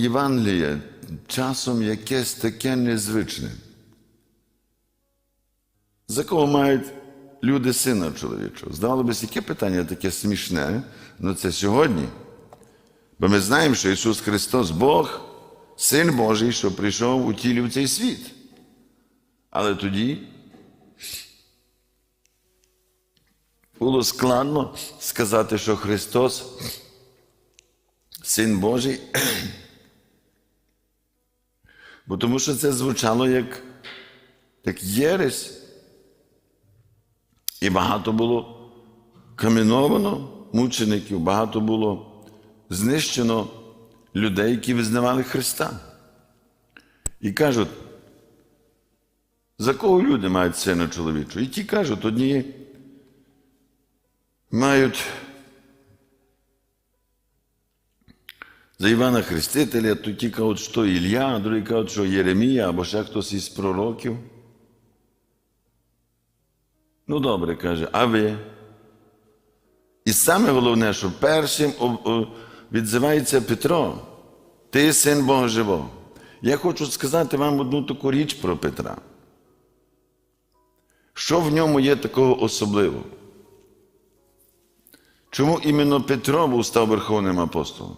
Євангеліє часом якесь таке незвичне. За кого мають люди сина чоловічого? Здавалося б, яке питання таке смішне, але це сьогодні. Бо ми знаємо, що Ісус Христос Бог, Син Божий, що прийшов у тілі в цей світ. Але тоді було складно сказати, що Христос, Син Божий, бо тому що це звучало як, як єресь. І багато було каміновано мучеників, багато було знищено людей, які визнавали Христа. І кажуть, за кого люди мають сина чоловічого? І ті кажуть, одні мають за Івана Хрестителя, то ті кажуть, що Ілля, а другі кажуть, що Єремія або ще хтось із пророків. Ну, добре, каже, а ви? І саме головне, що першим відзивається Петро, ти син Бога живого. Я хочу сказати вам одну таку річ про Петра. Що в ньому є такого особливого? Чому іменно Петро був став Верховним апостолом?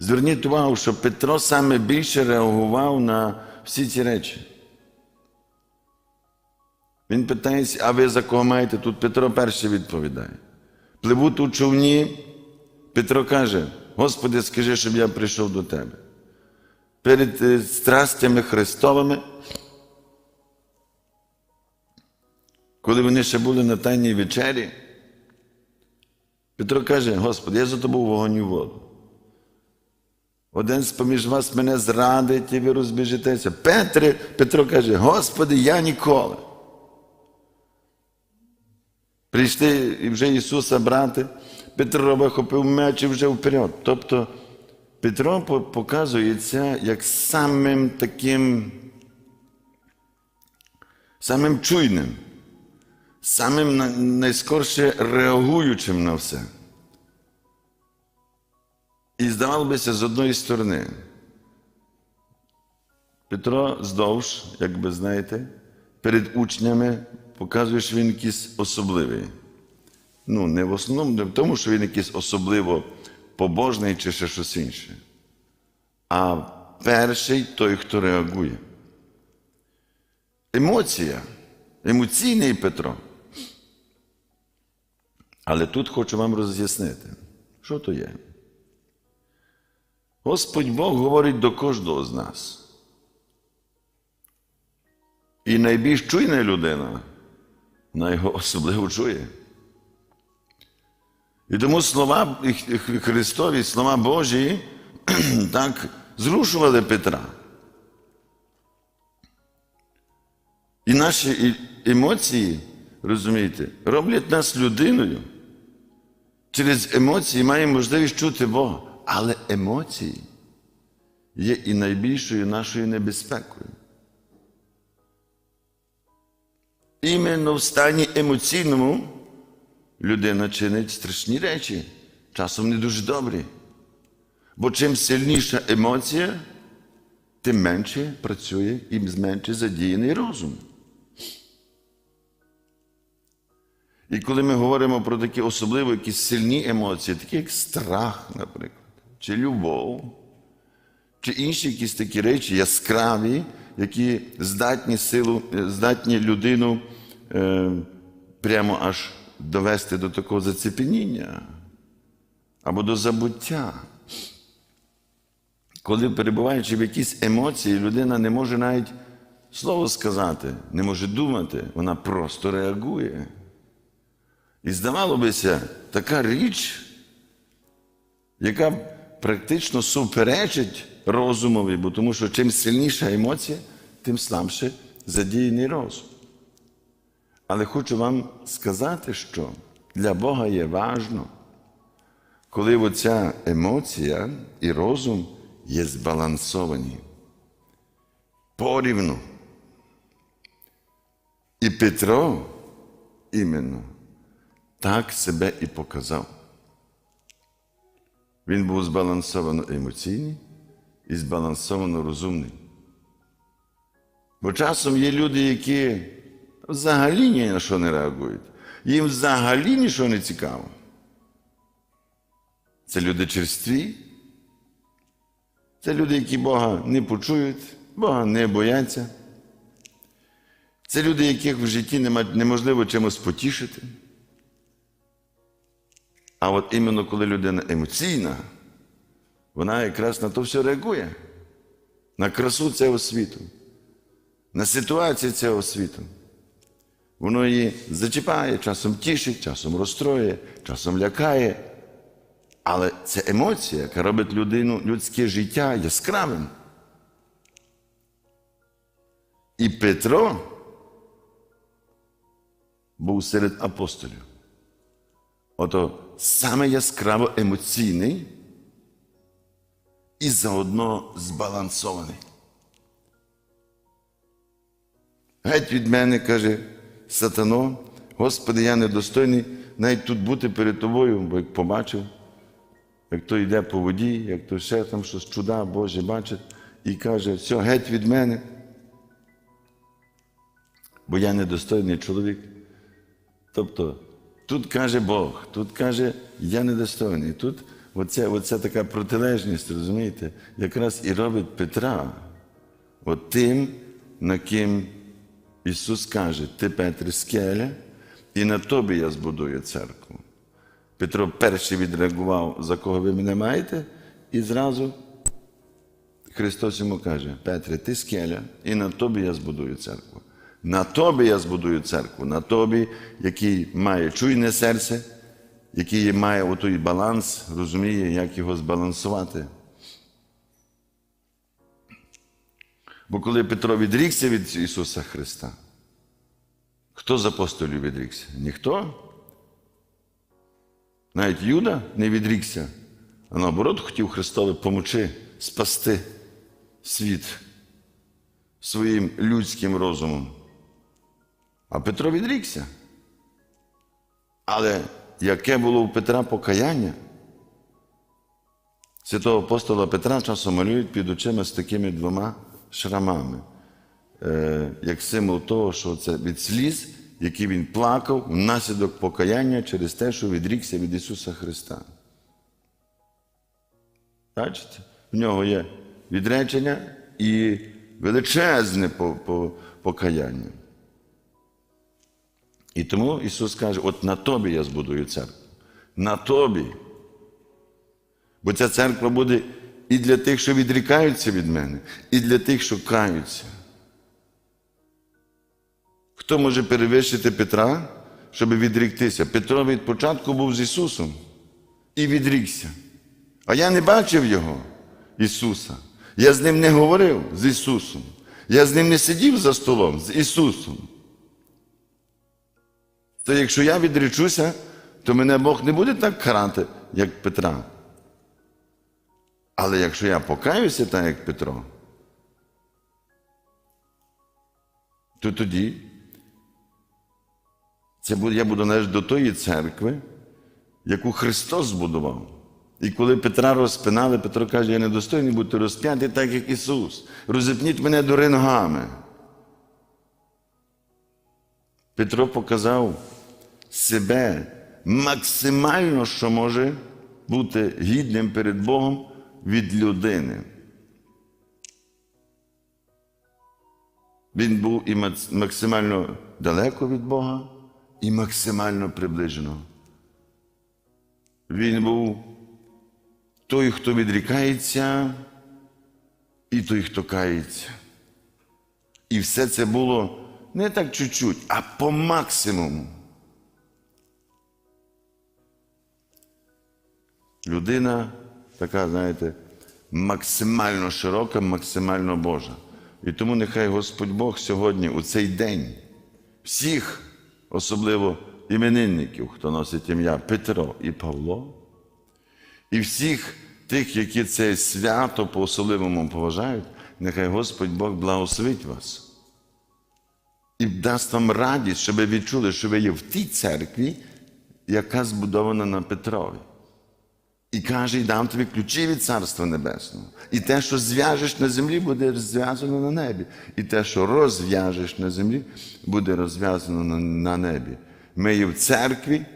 Зверніть увагу, що Петро саме більше реагував на всі ці речі. Він питається, а ви за кого маєте? Тут Петро перший відповідає. Пливуть у човні, Петро каже, Господи, скажи, щоб я прийшов до тебе. Перед е, страстями Христовими, коли вони ще були на Тайній вечері, Петро каже, Господи, я за тобою вогонь і воду. Один з поміж вас мене зрадить, і ви розбіжетеся. Петре, Петро каже, Господи, я ніколи. Прийшли і вже Ісуса брати, Петро вихопив меч і вже вперед. Тобто Петро показується як самим таким, самим чуйним, самим найскорше реагуючим на все. І здавалося, з одної сторони, Петро здовж, як би знаєте, перед учнями показує, що він якийсь особливий. Ну, не в основному, не в тому, що він якийсь особливо побожний чи ще щось інше. А перший той, хто реагує. Емоція, емоційний Петро. Але тут хочу вам роз'яснити, що то є. Господь Бог говорить до кожного з нас. І найбільш чуйна людина вона його особливо чує. І тому слова Христові, слова Божі так зрушували Петра. І наші емоції, розумієте, роблять нас людиною. Через емоції маємо можливість чути Бога. Але емоції є і найбільшою нашою небезпекою. Іменно в стані емоційному людина чинить страшні речі, часом не дуже добрі. Бо чим сильніша емоція, тим менше працює і менше задіяний розум. І коли ми говоримо про такі особливо якісь сильні емоції, такі як страх, наприклад, чи любов, чи інші якісь такі речі яскраві, які здатні силу, здатні людину е, прямо аж довести до такого зацепеніння або до забуття. Коли перебуваючи в якісь емоції, людина не може навіть слово сказати, не може думати, вона просто реагує. І здавало бися, така річ, яка практично суперечить розумові, бо тому що чим сильніша емоція, тим слабше задіяний розум. Але хочу вам сказати, що для Бога є важно, коли оця емоція і розум є збалансовані порівну. І Петро іменно так себе і показав. Він був збалансовано емоційний і збалансовано розумний. Бо часом є люди, які взагалі ні на що не реагують. Їм взагалі нічого не цікаво. Це люди черстві. Це люди, які Бога не почують, Бога не бояться. Це люди, яких в житті нема- неможливо чимось потішити. А от іменно коли людина емоційна, вона якраз на то все реагує. На красу цього світу, на ситуацію цього світу. Воно її зачіпає, часом тішить, часом розстроює, часом лякає. Але це емоція, яка робить людину, людське життя яскравим. І Петро був серед апостолів. Ото саме яскраво емоційний і заодно збалансований. Геть від мене, каже сатано, Господи, я недостойний навіть тут бути перед тобою, бо як побачив, як то йде по воді, як то ще там щось чуда Боже бачить, і каже, все, геть від мене. Бо я недостойний чоловік. Тобто тут каже Бог, тут каже, я недостойний. Тут оце, оця така протилежність, розумієте, якраз і робить Петра от тим, на ким Ісус каже, ти Петр скеля, і на тобі я збудую церкву. Петро перший відреагував, за кого ви мене маєте, і зразу Христос йому каже: Петре, ти скеля, і на тобі я збудую церкву. На тобі я збудую церкву, на тобі, який має чуйне серце, який має отой баланс, розуміє, як його збалансувати. Бо коли Петро відрікся від Ісуса Христа, хто з апостолів відрікся? Ніхто. Навіть Юда не відрікся, а наоборот хотів Христове помочи спасти світ своїм людським розумом. А Петро відрікся. Але яке було у Петра покаяння? Святого апостола Петра часом малюють під очима з такими двома шрамами, е, як символ того, що це від сліз, які він плакав внаслідок покаяння через те, що відрікся від Ісуса Христа. Бачите? В нього є відречення і величезне по- по- покаяння. І тому Ісус каже: от на тобі я збудую церкву. На тобі. Бо ця церква буде і для тих, що відрікаються від мене, і для тих, що каються. Хто може перевищити Петра, щоб відріктися? Петро від початку був з Ісусом і відрікся. А я не бачив Його, Ісуса. Я з ним не говорив з Ісусом. Я з ним не сидів за столом з Ісусом. То якщо я відречуся, то мене Бог не буде так карати, як Петра. Але якщо я покаюся так, як Петро, то тоді це буде, я буду належати до тої церкви, яку Христос збудував. І коли Петра розпинали, Петро каже, я недостойний бути розп'ятий, так як Ісус. Розіпніть мене до ногами. Петро показав себе максимально, що може бути гідним перед Богом від людини. Він був і максимально далеко від Бога, і максимально приближено. Він був той, хто відрікається, і той, хто кається. І все це було не так чуть-чуть, а по максимуму. Людина така, знаєте, максимально широка, максимально Божа. І тому нехай Господь Бог сьогодні, у цей день, всіх, особливо іменинників, хто носить ім'я Петро і Павло, і всіх тих, які це свято по особливому поважають, нехай Господь Бог благословить вас і дасть вам радість, щоб ви відчули, що ви є в тій церкві, яка збудована на Петрові. І каже, і дам тобі ключі від Царства Небесного. І те, що зв'яжеш на землі, буде зв'язано на небі. І те, що розв'яжеш на землі, буде розв'язано на небі. Ми є в церкві,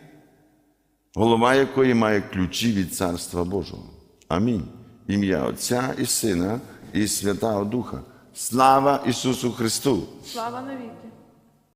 голова якої має ключі від Царства Божого. Амінь. Ім'я Отця і Сина, і Святого Духа. Слава Ісусу Христу! Слава навіки.